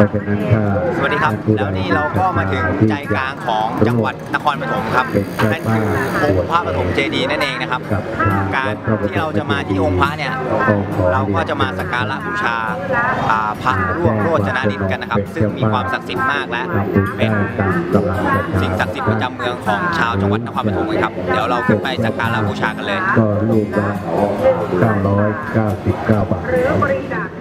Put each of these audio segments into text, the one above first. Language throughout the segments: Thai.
เพราะฉะนั้นถ้าสวัสดีครับ แล้วนี่เราก็มาถึงใจกลางของจังหวัดนครปฐมครับนั่นคือองค์พระปฐมเจดีย์นั่นเองนะครับกับทงการที่เราจะมาที่องค์พระเนี่ยเราก็จะมาสักการะบูชาอ่าพระร่วงโรจนาดินกันนะครับ ซึ่งมีความศักดิ์สิทธิ์มากและทำบุญเป็ได้นตามกำลังศรัทธาสิ่งศักดิ์สิทธิ์ประจำเมืองของชาวจังหวัดนครปฐมเลยครับ เดี๋ยวเราขึ้นไปสักการะบูชากันเลย ก็รวมกัน999 บาท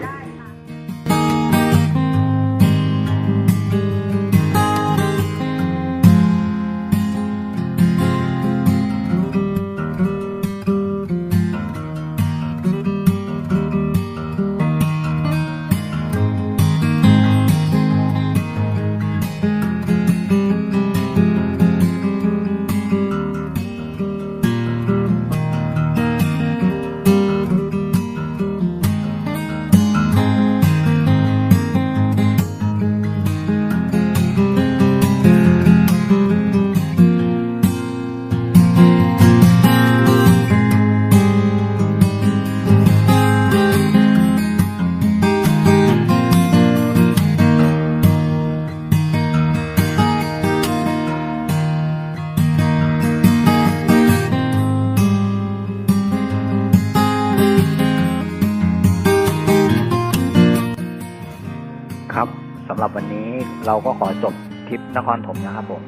ครับสำหรับวันนี้เราก็ขอจบทริปนครถมนะครับผม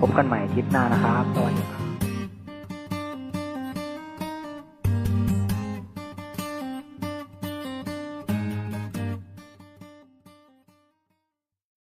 พบกันใหม่ทริปหน้านะครับสวัสดีครับ